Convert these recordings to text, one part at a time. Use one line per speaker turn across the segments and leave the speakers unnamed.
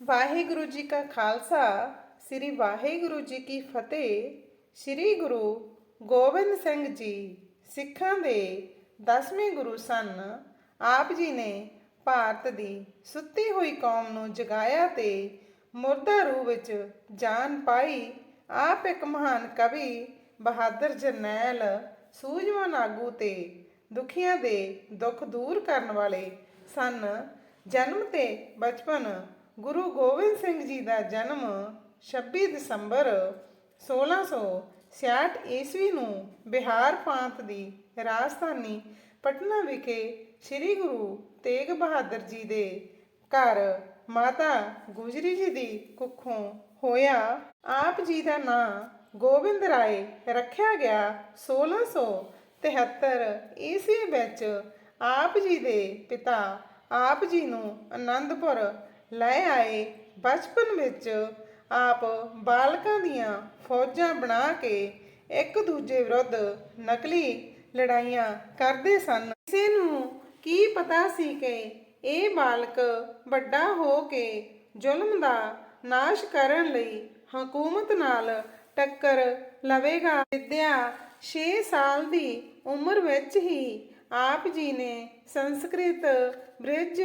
ਵਾਹਿਗੁਰੂ ਜੀ ਕਾ ਖਾਲਸਾ, ਸ੍ਰੀ ਵਾਹਿਗੁਰੂ ਜੀ ਕੀ ਫਤਿਹ, ਸ੍ਰੀ ਗੁਰੂ ਗੋਬਿੰਦ ਸਿੰਘ ਜੀ, ਸਿੱਖਾਂ ਦੇ 10ਵੇਂ ਗੁਰੂ ਸਨ। ਆਪ ਜੀ ਨੇ ਭਾਰਤ ਦੀ ਸੁੱਤੀ ਹੋਈ ਕੌਮ ਨੂੰ ਜਗਾਇਆ ਤੇ ਮੁਰਦਾ ਰੂਹ ਵਿੱਚ ਜਾਨ ਪਾਈ, ਆਪ ਇੱਕ ਮਹਾਨ ਕਵੀ, ਬਹਾਦਰ ਜਰਨੈਲ, ਸੂਝਵਾਨ ਆਗੂ ਤੇ ਦੁਖੀਆਂ ਦੇ ਦੁੱਖ ਦੂਰ ਕਰਨ ਵਾਲੇ ਸਨ। ਜਨਮ ਤੇ ਬਚਪਨ ਗੁਰੂ ਗੋਬਿੰਦ ਸਿੰਘ ਜੀ ਦਾ ਜਨਮ 26 ਦਸੰਬਰ 1666 ਈਸਵੀ ਨੂੰ ਬਿਹਾਰ ਪ੍ਰਾਂਤ ਦੀ ਰਾਜਧਾਨੀ ਪਟਨਾ ਵਿਖੇ ਸ੍ਰੀ ਗੁਰੂ ਤੇਗ ਬਹਾਦਰ ਜੀ ਦੇ ਘਰ ਮਾਤਾ ਗੁਜਰੀ ਜੀ ਦੀ ਕੁੱਖੋਂ ਹੋਇਆ। ਆਪ ਜੀ ਦਾ ਨਾਂ ਗੋਬਿੰਦ ਰਾਏ ਰੱਖਿਆ ਗਿਆ 1673 ਈਸਵੀ ਵਿੱਚ ਆਪ ਜੀ ਦੇ ਪਿਤਾ ਆਪ ਜੀ ਨੂੰ ਆਨੰਦਪੁਰ ਲੈ ਆਏ। ਬਚਪਨ ਵਿੱਚ ਆਪ ਬਾਲਕਾਂ ਦੀਆਂ ਫੌਜਾਂ ਬਣਾ ਕੇ ਇੱਕ ਦੂਜੇ ਵਿਰੁੱਧ ਨਕਲੀ ਲੜਾਈਆਂ ਕਰਦੇ ਸਨ। ਕਿਸੇ ਨੂੰ ਕੀ ਪਤਾ ਸੀ ਕਿ ਇਹ ਬਾਲਕ ਵੱਡਾ ਹੋ ਕੇ ਜ਼ੁਲਮ ਦਾ ਨਾਸ਼ ਕਰਨ ਲਈ ਹਕੂਮਤ ਨਾਲ ਟੱਕਰ ਲਵੇਗਾ। ਵਿਦਿਆ 6 ਸਾਲ ਦੀ ਉਮਰ ਵਿੱਚ ਹੀ ਆਪ ਜੀ ਨੇ ਸੰਸਕ੍ਰਿਤ ਬ੍ਰਿਜ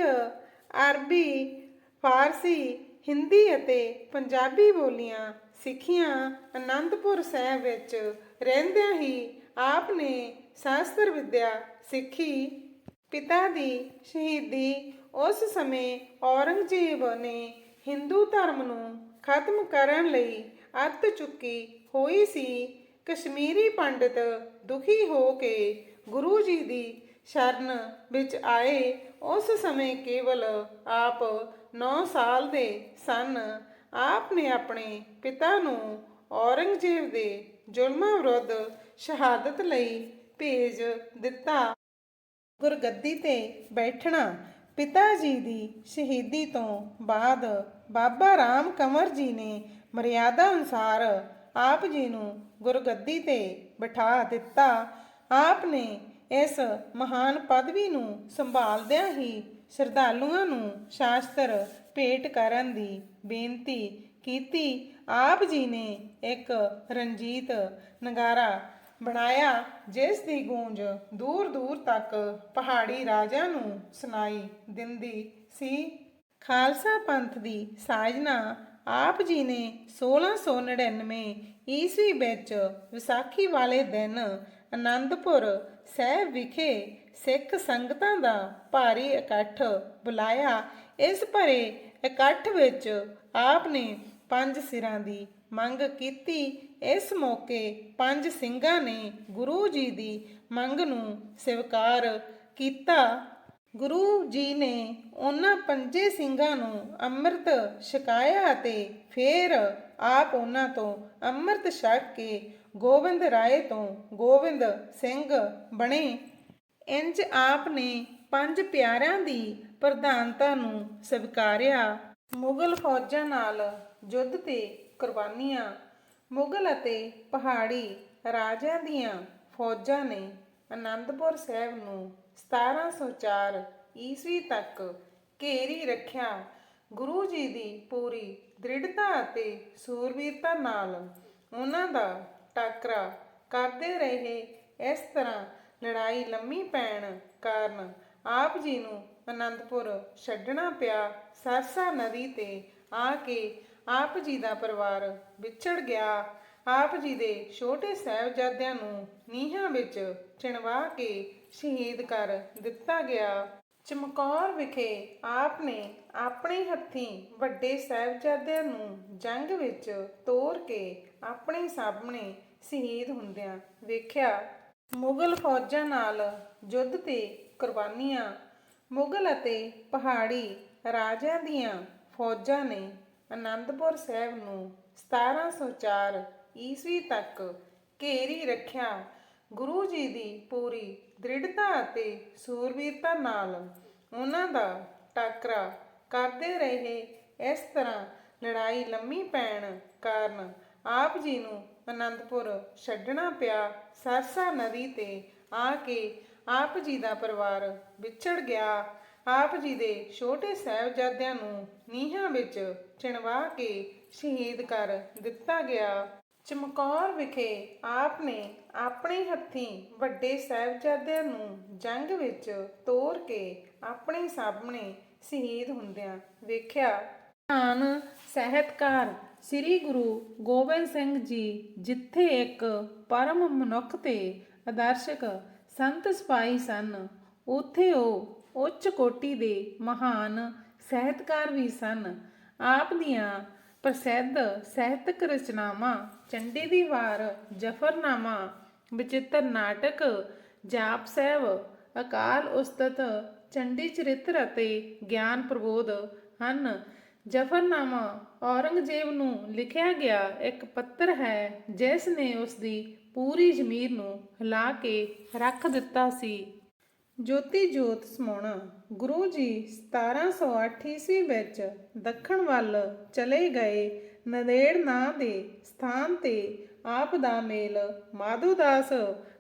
ਅਰਬੀ ਫਾਰਸੀ, ਹਿੰਦੀ ਅਤੇ ਪੰਜਾਬੀ ਬੋਲੀਆਂ ਸਿੱਖੀਆਂ ਅਨੰਦਪੁਰ ਸਾਹਿਬ ਵਿੱਚ ਰਹਿੰਦਿਆਂ ਹੀ ਆਪ ਨੇ ਸ਼ਾਸਤਰ ਵਿੱਦਿਆ ਸਿੱਖੀ। ਪਿਤਾ ਦੀ ਸ਼ਹੀਦੀ ਉਸ ਸਮੇਂ ਔਰੰਗਜ਼ੇਬ ਨੇ ਹਿੰਦੂ ਧਰਮ ਨੂੰ ਖਤਮ ਕਰਨ ਲਈ ਅੱਤ ਚੁੱਕੀ ਹੋਈ ਸੀ। ਕਸ਼ਮੀਰੀ ਪੰਡਿਤ ਦੁਖੀ ਹੋ ਕੇ ਗੁਰੂ ਜੀ ਦੀ ਸ਼ਰਨ ਵਿੱਚ ਆਏ। ਉਸ ਸਮੇਂ ਕੇਵਲ ਆਪ 9 ਸਾਲ ਦੇ ਸਨ। ਆਪ ਨੇ ਆਪਣੇ ਪਿਤਾ ਨੂੰ ਔਰੰਗਜ਼ੇਬ ਦੇ ਜ਼ੁਲਮਾਂ ਵਿਰੁੱਧ ਸ਼ਹਾਦਤ ਲਈ ਭੇਜ ਦਿੱਤਾ। ਗੁਰਗੱਦੀ ਤੇ ਬੈਠਣਾ ਪਿਤਾ ਜੀ ਦੀ ਸ਼ਹੀਦੀ ਤੋਂ ਬਾਅਦ ਬਾਬਾ ਰਾਮ ਕੰਵਰ ਜੀ ਨੇ ਮਰਿਆਦਾ ਅਨੁਸਾਰ ਆਪ ਜੀ ਨੂੰ ਗੁਰਗੱਦੀ ਤੇ ਬਿਠਾ ਦਿੱਤਾ। ਆਪ ਨੇ ਇਸ ਮਹਾਨ ਪਦਵੀ ਨੂੰ ਸੰਭਾਲਦਿਆਂ ਹੀ ਸ਼ਰਧਾਲੂਆਂ ਨੂੰ ਸ਼ਾਸਤਰ ਭੇਟ ਕਰਨ ਦੀ ਬੇਨਤੀ ਕੀਤੀ। ਆਪ ਜੀ ਨੇ ਇੱਕ ਰਣਜੀਤ ਨਗਾਰਾ ਬਣਾਇਆ, ਜਿਸ ਦੀ ਗੂੰਜ ਦੂਰ ਦੂਰ ਤੱਕ ਪਹਾੜੀ ਰਾਜਿਆਂ ਨੂੰ ਸੁਣਾਈ ਦਿੰਦੀ ਸੀ। ਖਾਲਸਾ ਪੰਥ ਦੀ ਸਾਜਨਾ ਆਪ ਜੀ ਨੇ 1699 ਈਸਵੀ ਵਿੱਚ ਵਿਸਾਖੀ ਵਾਲੇ ਦਿਨ ਅਨੰਦਪੁਰ ਸਾਹਿਬ ਵਿਖੇ ਸਿੱਖ ਸੰਗਤਾਂ ਦਾ ਭਾਰੀ ਇਕੱਠ ਬੁਲਾਇਆ, ਇਸ ਭਰੇ ਇਕੱਠ ਵਿੱਚ ਆਪ ਨੇ ਪੰਜ ਸਿਰਾਂ ਦੀ ਮੰਗ ਕੀਤੀ। ਇਸ ਮੌਕੇ ਪੰਜ ਸਿੰਘਾਂ ਨੇ ਗੁਰੂ ਜੀ ਦੀ ਮੰਗ ਨੂੰ ਸਵੀਕਾਰ ਕੀਤਾ। ਗੁਰੂ ਜੀ ਨੇ ਉਹਨਾਂ ਪੰਜੇ ਸਿੰਘਾਂ ਨੂੰ ਅੰਮ੍ਰਿਤ ਛਕਾਇਆ ਅਤੇ ਫਿਰ ਆਪ ਉਹਨਾਂ ਤੋਂ ਅੰਮ੍ਰਿਤ ਛਕ ਕੇ ਗੋਬਿੰਦ ਰਾਏ ਤੋਂ ਗੋਬਿੰਦ ਸਿੰਘ ਬਣੇ। ਇੰਜ ਆਪ ਨੇ ਪੰਜ ਪਿਆਰਿਆਂ ਦੀ ਪ੍ਰਧਾਨਤਾ ਨੂੰ ਸਵੀਕਾਰਿਆ। ਮੁਗਲ ਫੌਜਾਂ ਨਾਲ ਯੁੱਧ ਤੇ ਕੁਰਬਾਨੀਆਂ, ਮੁਗਲ ਅਤੇ ਪਹਾੜੀ ਰਾਜਿਆਂ ਦੀਆਂ ਫੌਜਾਂ ਨੇ ਅਨੰਦਪੁਰ ਸਾਹਿਬ ਨੂੰ 1704 ਈਸਵੀ ਤੱਕ ਘੇਰੀ ਰੱਖਿਆ। ਗੁਰੂ ਜੀ ਦੀ ਪੂਰੀ ਦ੍ਰਿੜਤਾ ਅਤੇ ਸੂਰਬੀਰਤਾ ਨਾਲ ਉਹਨਾਂ ਦਾ ਟਾਕਰਾ ਕਰਦੇ ਰਹੇ। ਇਸ ਤਰ੍ਹਾਂ ਲੜਾਈ ਲੰਮੀ ਪੈਣ ਕਾਰਨ ਆਪ ਜੀ ਨੂੰ ਅਨੰਦਪੁਰ ਛੱਡਣਾ ਪਿਆ। ਸਰਸਾ ਨਦੀ ਤੇ ਆ ਕੇ ਆਪ ਜੀ ਦਾ ਪਰਿਵਾਰ ਵਿਛੜ ਗਿਆ। ਆਪ ਜੀ ਦੇ ਛੋਟੇ ਸਾਹਿਬਜ਼ਾਦਿਆਂ ਨੂੰ ਨੀਹਾਂ ਵਿੱਚ ਚਿਣਵਾ ਕੇ ਸ਼ਹੀਦ ਕਰ ਦਿੱਤਾ ਗਿਆ। ਚਮਕੌਰ ਵਿਖੇ ਆਪ ਨੇ ਆਪਣੇ ਹੱਥੀਂ ਵੱਡੇ ਸਾਹਿਬਜ਼ਾਦਿਆਂ ਨੂੰ ਜੰਗ ਵਿੱਚ ਤੋਰ ਕੇ ਆਪਣੇ ਸਾਹਮਣੇ ਸ਼ਹੀਦ ਹੁੰਦਿਆਂ ਵੇਖਿਆ। ਮੁਗਲ ਫੌਜਾਂ ਨਾਲ ਯੁੱਧ ਤੇ ਕੁਰਬਾਨੀਆਂ, ਮੁਗਲ ਅਤੇ ਪਹਾੜੀ ਰਾਜਿਆਂ ਦੀਆਂ ਫੌਜਾਂ ਨੇ ਅਨੰਦਪੁਰ ਸਾਹਿਬ ਨੂੰ 1704 ਈਸਵੀ ਤੱਕ ਘੇਰੀ ਰੱਖਿਆ। ਗੁਰੂ ਜੀ ਦੀ ਪੂਰੀ ਦ੍ਰਿੜਤਾ ਅਤੇ ਸੂਰਬੀਰਤਾ ਨਾਲ ਉਹਨਾਂ ਦਾ ਟਾਕਰਾ ਕਰਦੇ ਰਹੇ। ਇਸ ਤਰ੍ਹਾਂ ਲੜਾਈ ਲੰਮੀ ਪੈਣ ਕਾਰਨ ਆਪ ਜੀ ਨੂੰ ਅਨੰਦਪੁਰ ਛੱਡਣਾ ਪਿਆ ਸਰਸਾ ਨਦੀ ਤੇ ਆ ਕੇ ਆਪ ਜੀ ਦਾ ਪਰਿਵਾਰ ਵਿਛੜ ਗਿਆ। ਆਪ ਜੀ ਦੇ ਛੋਟੇ ਸਾਹਿਬਜ਼ਾਦਿਆਂ ਨੂੰ ਨੀਹਾਂ ਵਿੱਚ ਚਿਣਵਾ ਕੇ ਸ਼ਹੀਦ ਕਰ ਦਿੱਤਾ ਗਿਆ। ਚਮਕੌਰ ਵਿਖੇ ਆਪ ਨੇ ਆਪਣੇ ਹੱਥੀਂ ਵੱਡੇ ਸਾਹਿਬਜ਼ਾਦਿਆਂ ਨੂੰ ਜੰਗ ਵਿੱਚ ਤੋਰ ਕੇ ਆਪਣੇ ਸਾਹਮਣੇ ਸ਼ਹੀਦ ਹੁੰਦਿਆਂ ਵੇਖਿਆ। ਮਹਾਨ ਸਾਹਿਤਕਾਰ ਸ੍ਰੀ ਗੁਰੂ ਗੋਬਿੰਦ ਸਿੰਘ ਜੀ, ਜਿੱਥੇ ਇੱਕ ਪਰਮ ਮਨੁੱਖ ਤੇ ਆਦਰਸ਼ਕ ਸੰਤ ਸਿਪਾਹੀ ਸਨ, ਉੱਥੇ ਉਹ ਉੱਚ ਕੋਟੀ ਦੇ ਮਹਾਨ ਸਾਹਿਤਕਾਰ ਵੀ ਸਨ। ਆਪ ਦੀਆਂ ਪ੍ਰਸਿੱਧ ਸਾਹਿਤਕ ਰਚਨਾਵਾਂ, ਚੰਡੀ ਦੀ ਵਾਰ, ਜਫਰਨਾਮਾ, ਵਿਚਿੱਤਰ ਨਾਟਕ, ਜਾਪ ਸਾਹਿਬ ਅਕਾਲ ਉਸਤਤ, ਚੰਡੀ ਚਰਿੱਤਰ ਅਤੇ ਗਿਆਨ ਪ੍ਰਬੋਧ ਹਨ। ਜਫਰਨਾਮਾ ਔਰੰਗਜ਼ੇਬ ਨੂੰ ਲਿਖਿਆ ਗਿਆ ਇੱਕ ਪੱਤਰ ਹੈ, ਜਿਸ ਨੇ ਉਸ ਦੀ ਪੂਰੀ ਜ਼ਮੀਰ ਨੂੰ ਹਿਲਾ ਕੇ ਰੱਖ ਦਿੱਤਾ ਸੀ। ਜੋਤੀ ਜੋਤ ਸਮਾਉਣਾ ਗੁਰੂ ਜੀ 1708 ਈਸਵੀ ਵਿੱਚ ਦੱਖਣ ਵੱਲ ਚਲੇ ਗਏ, ਨਦੇੜ ਨਾਂ ਦੇ ਸਥਾਨ ਤੇ ਆਪ ਦਾ ਮੇਲ ਮਾਧੋਦਾਸ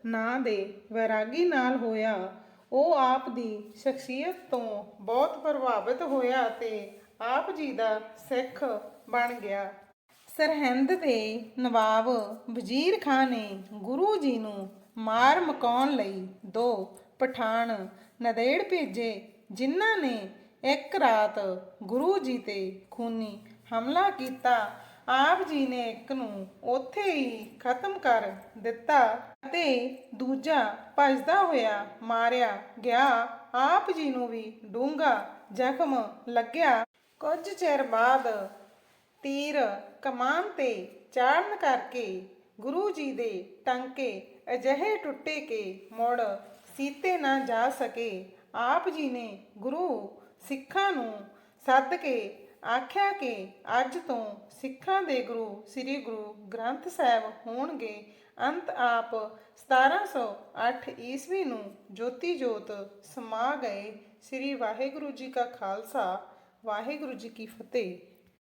ਨਾਂ ਦੇ ਵੈਰਾਗੀ ਨਾਲ ਹੋਇਆ। ਉਹ ਆਪ ਦੀ ਸ਼ਖਸੀਅਤ ਤੋਂ ਬਹੁਤ ਪ੍ਰਭਾਵਿਤ ਹੋਇਆ ਅਤੇ ਆਪ ਜੀ ਦਾ ਸਿੱਖ ਬਣ ਗਿਆ। ਸਰਹਿੰਦ ਦੇ ਨਵਾਬ ਵਜ਼ੀਰ ਖਾਨ ਨੇ ਗੁਰੂ ਜੀ ਨੂੰ ਮਾਰ ਮਕਾਉਣ ਲਈ ਦੋ ਪਠਾਨ ਨਦੇੜ ਭੇਜੇ, ਜਿਨ੍ਹਾਂ ਨੇ ਇੱਕ ਰਾਤ ਗੁਰੂ ਜੀ ਤੇ ਖੂਨੀ ਹਮਲਾ ਕੀਤਾ। ਆਪ ਜੀ ਨੇ ਇੱਕ ਨੂੰ ਉੱਥੇ ਹੀ ਖਤਮ ਕਰ ਦਿੱਤਾ ਅਤੇ ਦੂਜਾ ਭਜਦਾ ਹੋਇਆ ਮਾਰਿਆ ਗਿਆ। ਆਪ ਜੀ ਨੂੰ ਵੀ ਡੂੰਘਾ ਜ਼ਖਮ ਲੱਗਿਆ। ਕੁਝ ਚਿਰ ਬਾਅਦ ਤੀਰ ਕਮਾਨ ਤੇ ਚਾੜਨ ਕਰਕੇ ਗੁਰੂ ਜੀ ਦੇ ਟਾਂਕੇ ਅਜਿਹੇ ਟੁੱਟੇ ਕੇ ਮੁੜ ਸੀਤੇ ਨਾ ਜਾ ਸਕੇ। ਆਪ ਜੀ ਨੇ ਗੁਰੂ ਸਿੱਖਾਂ ਨੂੰ ਸੱਦ ਕੇ ਆਖਿਆ ਕਿ ਅੱਜ ਤੋਂ ਸਿੱਖਾਂ ਦੇ ਗੁਰੂ ਸ੍ਰੀ ਗੁਰੂ ਗ੍ਰੰਥ ਸਾਹਿਬ ਹੋਣਗੇ। ਅੰਤ ਆਪ 1708 ਈਸਵੀ ਨੂੰ ਜੋਤੀ ਜੋਤ ਸਮਾ ਗਏ। ਸ੍ਰੀ ਵਾਹਿਗੁਰੂ ਜੀ ਕਾ ਖਾਲਸਾ। ਵਾਹਿਗੁਰੂ ਜੀ ਕੀ ਫਤਿਹ